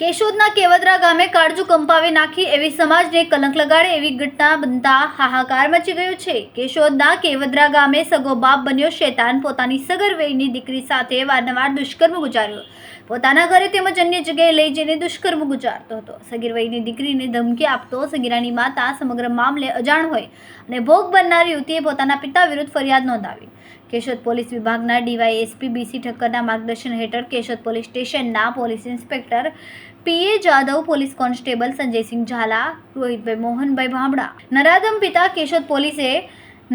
કેશોદના કેવદરા ગામે કાળજુ કંપાવી નાખી એવી સમાજને કલંક લગાડે એવી ઘટના બનતા હાહાકાર મચી ગયો છે. કેશોદના કેવદરા ગામે સગો બાપ બન્યો, શેતાન પોતાની સગર વયની દીકરી સાથે વારંવાર દુષ્કર્મ ગુજાર્યો. પોતાના ઘરે તેમજ અન્ય જગ્યાએ લઈ જઈને દુષ્કર્મ ગુજારતો હતો. સગીર વયની દીકરીને ધમકી આપતો સગીરાની માતા સમગ્ર મામલે અજાણ હોય અને ભોગ બનનાર યુવતીએ પોતાના પિતા વિરુદ્ધ ફરિયાદ નોંધાવી. કેશોદ પોલીસ વિભાગના ડીવાયએસપી બીસી ઠક્કરના માર્ગદર્શન હેઠળ કેશોદ પોલીસ સ્ટેશનના police inspector PA Jadav, police constable Sanjaysinh Zala, Rohitbhai Mohanbhai Bhamda. નરાધમ પિતા કેશોદ પોલીસે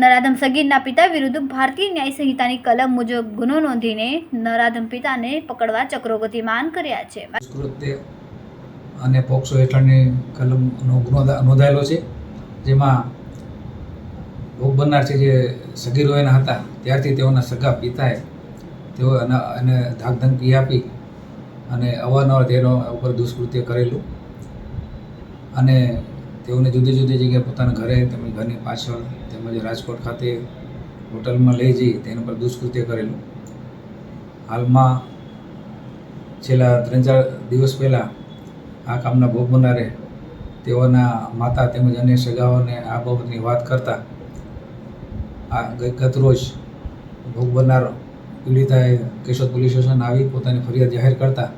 નરાધમ સગીરના પિતા વિરુદ્ધ ભારતીય ન્યાય સંહિતાની કલમ મુજબ ગુનો નોંધીને નરાધમ પિતાને પકડવા ચક્રો ગતિમાન કર્યા છે. કૃત્ય અને પોક્સો હેઠળની કલમનો ગુનો નોંધાયેલો છે, જેમાં ભોગ બનનાર છે જે સગીર હતા, ત્યારથી તેઓના સગા પિતાએ તેઓ અને ધાકધમકી આપી અને અવારનવાર તેનો ઉપર દુષ્કૃત્ય કરેલું. અને તેઓને જુદી જુદી જગ્યાએ પોતાના ઘરે તેમજ ઘરની પાછળ, તેમજ રાજકોટ ખાતે હોટલમાં લઈ જઈ તેના પર દુષ્કૃત્ય કરેલું. હાલમાં છેલ્લા ત્રણ ચાર દિવસ પહેલાં આ કામના ભોગ બનનારે તેઓના માતા તેમજ અન્ય સગાઓને આ બાબતની વાત કરતા આ ગત રોજ ભોગ બનનાર પીડિતાએ કેશોદ પોલીસ સ્ટેશન આવી, પોતાની ફરિયાદ જાહેર કરતા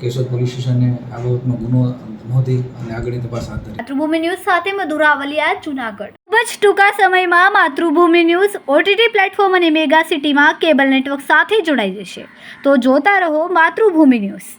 કેશોદ પોલીસ સ્ટેશને આ બાબતનો ગુનો નોંધી અને આગળની તપાસ હાથ ધરી. માતૃભૂમિ ન્યૂઝ સાથે મધુરાવલિયા જુનાગઢ. ખૂબ જ ટૂંકા સમયમાં માતૃભૂમિ ન્યૂઝ ઓટીટી પ્લેટફોર્મ અને મેગા સિટીમાં કેબલ નેટવર્ક સાથે જોડાઈ જશે. તો જોતા રહો માતૃભૂમિ ન્યૂઝ.